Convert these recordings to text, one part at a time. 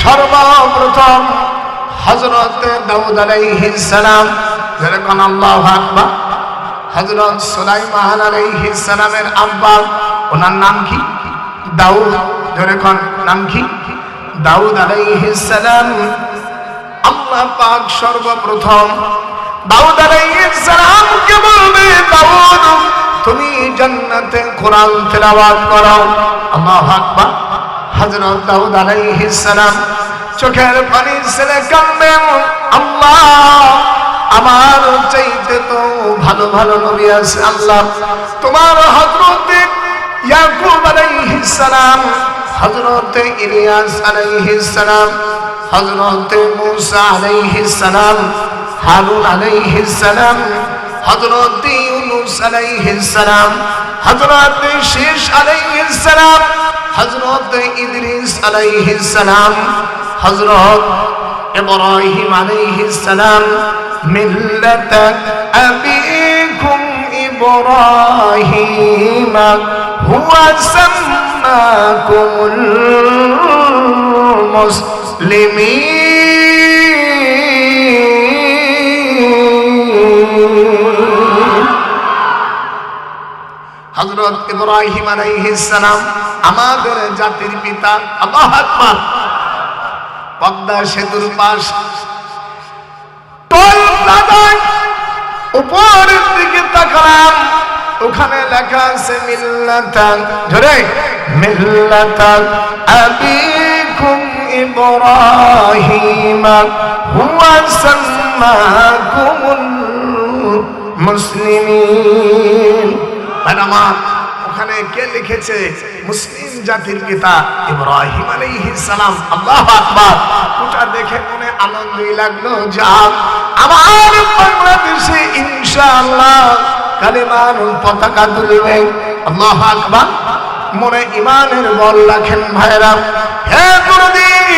সর্বপ্রথম হযরত দাউদ আলাইহিস সালাম, যেরকম আল্লাহু আকবার, হযরত সুলাইমান আলাইহিস সালামের আব্বা, ওনার নাম কি? দাউদ, যেরকম নাম কি? দাউদ আলাইহিস সালাম, আল্লাহ পাক সর্বপ্রথম দাউদ আলাইহিস সালামকে বলবে, দাউদ তুমি জান্নাতে কোরআন তেলাওয়াত করো আল্লাহু আকবার। হযরত দাউদ আলাইহিস সালাম চোখের পানি ছেড়ে কাঁদবেন আল্লাহ, আমার চাইতে তো ভালো ভালো নবী আছে আল্লাহ। তোমার হযরত ইয়াকুব আলাইহিস সালাম, হযরত ইলিয়াস আলাইহিস সালাম, হযরত মূসা আলাইহিস সালাম, হারুন আলাইহিস সালাম হযরত ইউনুস আলাইহিস সালাম, হযরত শেষ আলাইহিস সালাম, হযরত ইদ্রিস আলাইহিস সালাম, হযরত ইব্রাহিম আলাইহিস সালাম, মিল্লাত আবিকুম ইব্রাহিম, হুয়া সাম্মাকুমুল মুসলিমিন। হযরত ইব্রাহিম আমাদের জাতির পিতা আল্লাহু আকবার পদ্মা সেতুর পাশ। টোল প্লাজায় উপরের দিকে তাকালাম, ওখানে লেখা আছে, মিল্লাতান। ধরে, মিল্লাতান আবিকুম ইব্রাহিম, হুয়া সাম্মাকুমুল মুসলিমিন। ওখানে কে লিখেছে? মুসলিম জাতির পিতা ইব্রাহিম আলাইহিস সালাম। ওটা দেখে মনে আনন্দই লাগল আমার বাংলাদেশে ইনশাআল্লাহ পতাকা তুলবে। মনে ইমানের বল রাখেন ভাইরা হে গুরুদিন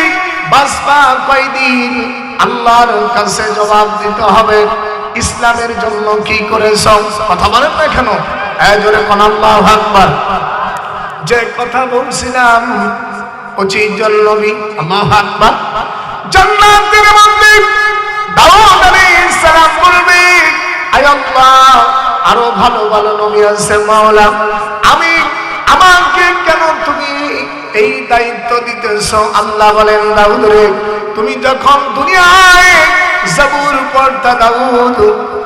বাসপা কয়দিন? আল্লাহর কাছে জবাব দিতে হবে। ইসলামের জন্য কি করেছ? কথা বলেন না কেন? জোরে কোন আল্লাহ আকবার। যে কথা বলছিলাম পঁচিশ জন নবী। আল্লাহ আকবার। জান্নাতের মধ্যে দাউদ আলাইহিস সালাম বলবে আয় আল্লাহ আরও ভালো ভালো নবী আছে মাওলা। আমি আমাকে কেন তুমি এই দায়িত্ব দিতেছ? আল্লাহ বলেন দাউদ রে তুমি যখন দুনিয়ায় জাবুর পড়তা দাউদ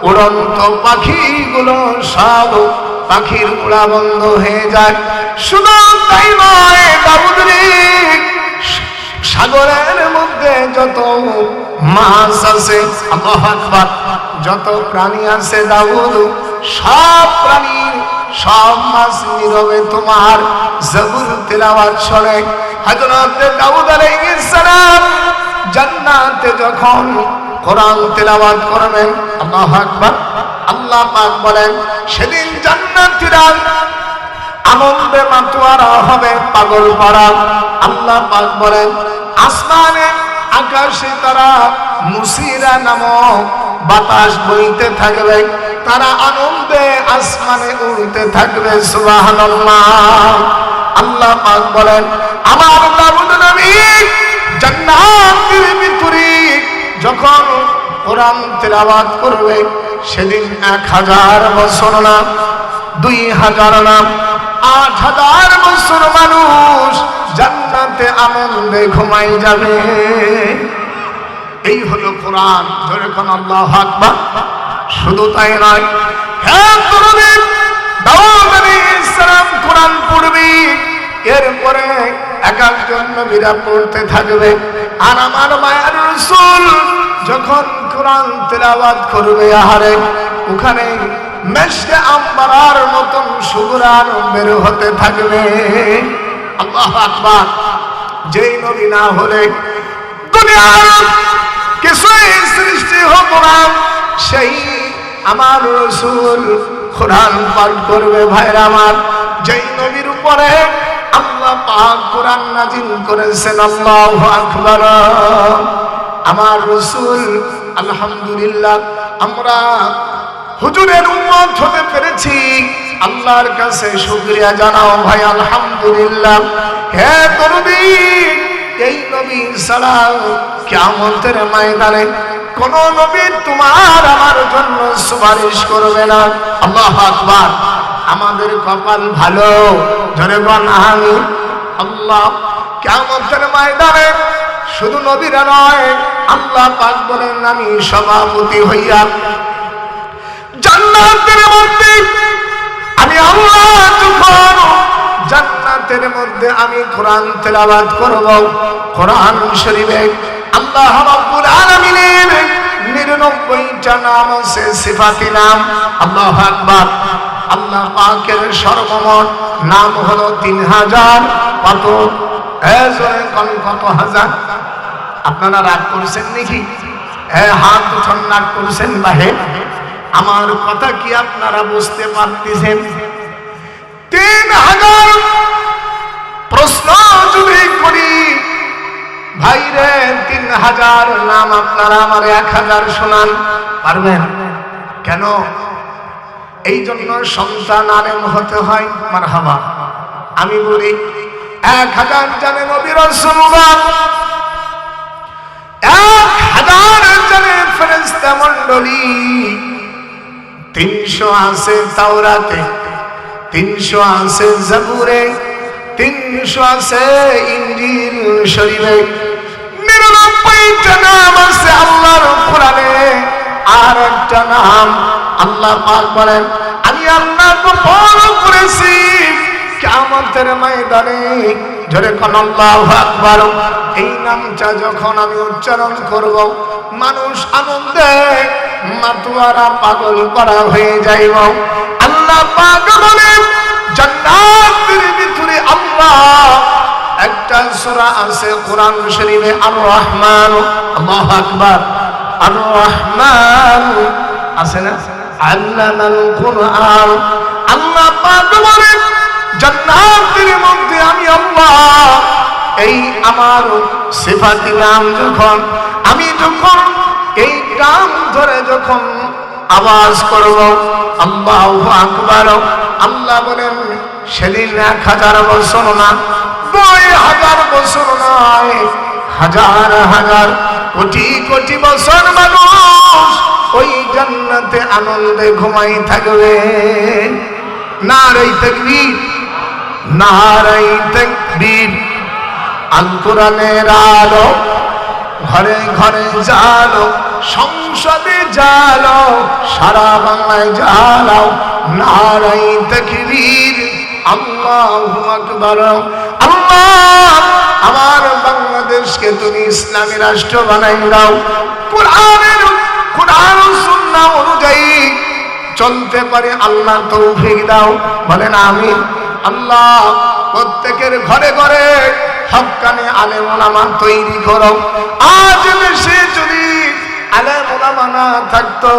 উড়ন্ত পাখিগুলো সব পাখির উড়া বন্ধ হয়ে যায়। শুধু তাই নয় সাগরের মধ্যে যত মাছ আছে যত প্রাণী আছে দাউদ, সব প্রাণী, সব মাছ নীরবে তোমার। জবুর তেলাওয়াত শুনে। হযরত দাউদ জান্নাতে যখন কোরআন তেলাওয়াত করবেন, আল্লাহু আকবার আল্লাহ পাক বলেন, সেদিন জান্নাতীরা আনন্দে মাতোয়ারা হবে পাগল পাড়া। আল্লাহ পাক বলেন, আসমানে আকাশে তারা মুসিরা নামক বাতাস বইতে থাকবে, তারা আনন্দে আসমানে উড়তে থাকবে, সুবহানাল্লাহ। আল্লাহ পাক বলেন, আমার দাউদ নবী তেলাওয়াত করবে, সেদিন এক হাজার বছর না দুই হাজার না আট হাজার বছর মানুষ জান্নাতে আনন্দে ঘুমাই যাবে। এই হলো কোরআন, ধরে কোন আল্লাহ আকবার। শুধু তাই নয় হ্যাঁ তরুণীর দাউদ আলাইহিস সালাম কোরআন পড়বে, এরপরে এক একজন নবীরা পড়তে থাকবে। আর আমার মায়ের রসুল যখন কোরআন তেলাওয়াত করবে, আহারে, ওখানে মেশকে আম্বারার মতন সুগুরান বের হতে থাকবে। আল্লাহ আকবার। যেই নবী না হলে দুনিয়ার কিছুই সৃষ্টি হতো না। সেই আমার রসুল কোরআন পাঠ করবে, ভাইরা আমার। যেই নবীর উপরে আল্লাহ পাক কোরআন নাজিল করেছেন, আল্লাহু আকবার। আমার রসুল আলহামদুলিল্লাহ, আমরা হুজুরের উম্মত হতে পেরেছি। আল্লাহর কাছে শুক্রিয়া জানাও ভাই, আলহামদুলিল্লাহ। হে তরুবী এই নবী সালাম কিয়ামতের ময়দানে কোন নবী তোমার আমার জন্য সুপারিশ করবে না। আল্লাহ আকবার। আমাদের কপাল ভালো বল আমি আল্লাহ, কিয়ামতের ময়দানে শুধু নবীরা নয় আল্লাহ পাক বলেন, আমি সভাপতি হইয়া জান্নাতের মধ্যে, আমি আল্লাহ যখন জান্নাতের মধ্যে আমি কোরআন তেলাওয়াত করব। কোরআন শরীফে আল্লাহ রাব্বুল আলামিনের 99টা নাম আছে, সিফাতি নাম। আল্লাহু আকবার। আল্লাহ পাকের সর্বমোট নাম হলো 3000 কত? কত হাজার? আপনারা রাগ করছেন নাকি? হ্যাঁ হাত উঠান, রাগ করছেন বাহে। আমার কথা কি আপনারা বুঝতে পারতেছেন? তিন হাজার প্রশ্ন যদি করি ভাইরে তিন হাজার নাম আপনারা আমার এক হাজার শোনান। পারবেন? কেন? এই জন্য সন্তান আলেম হতে হয়। মার আমি বলি, এক হাজার জানে নবীর মন্ডলী তিনশো আছে তাওরাতে, তিনশো আছে জাবুরে, তিনশো আছে ইঞ্জিল শরীফে। নিরানব্বইটা নাম আছে আল্লাহর কোরআনে, আর একটা নাম আল্লাহ পাক বলেন, আমি আল্লাহ গোপন করেছি, কিয়ামতের ময়দানে। জোরে কোন আল্লাহু আকবার। এই নামটা যখন আমি উচ্চারণ করব মানুষ আনন্দে মাতুয়ারা পাগল করা হয়ে যাইব আল্লাহ বলেন জান্নাতের আল্লাহ একটা সূরা আছে কোরআন শরীফে আর রহমান আল্লাহু আর রহমান আছে না? আল্লাহ আমি এই আমার সিফাতি নাম যখন আমি যখন এই নাম ধরে যখন আওয়াজ করব, আল্লাহ আকবার, আল্লাহ বলেন, সেদিন এক হাজার বছর না, দুই হাজার বছর নয়, হাজার হাজার কোটি কোটি বছর মানুষ ওই জান্নাতে আনন্দে ঘুমাই থাকবে। নারাই তাকবীর নারাই তাকবীর আল কোরআনের আলো ঘরে ঘরে জালো সংসদে জালো সারা বাংলায় জালাও নারাই তাকবীর, আল্লাহু আকবার। আল্লাহ, আমার বাংলাদেশকে তুমি ইসলামী রাষ্ট্র বানাই দাও। কোরআনের, কোরআন সুন্নাহ অনুযায়ী চলতে পারে আল্লাহ তৌফিক দাও। বলেন আমি আল্লাহ, প্রত্যেকের ঘরে ঘরে হকানে আলে মোলামান তৈরি করো। আজ দেশে যদি আলে ওলামা না থাকতো,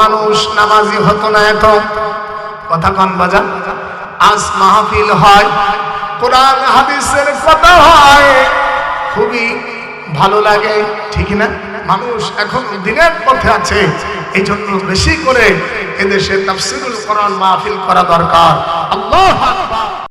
মানুষ নামাজি হতো না এত। কথা কন বাজান আজ মাহফিল হয়, কোরআন, হাদিসের কথা হয়। খুবই ভালো লাগে, ঠিক না? মানুষ এখন দিনের পথে আছে এই জন্য বেশি করে এদেশে তাফসিরুল কোরআন মাহফিল করা দরকার। আল্লাহ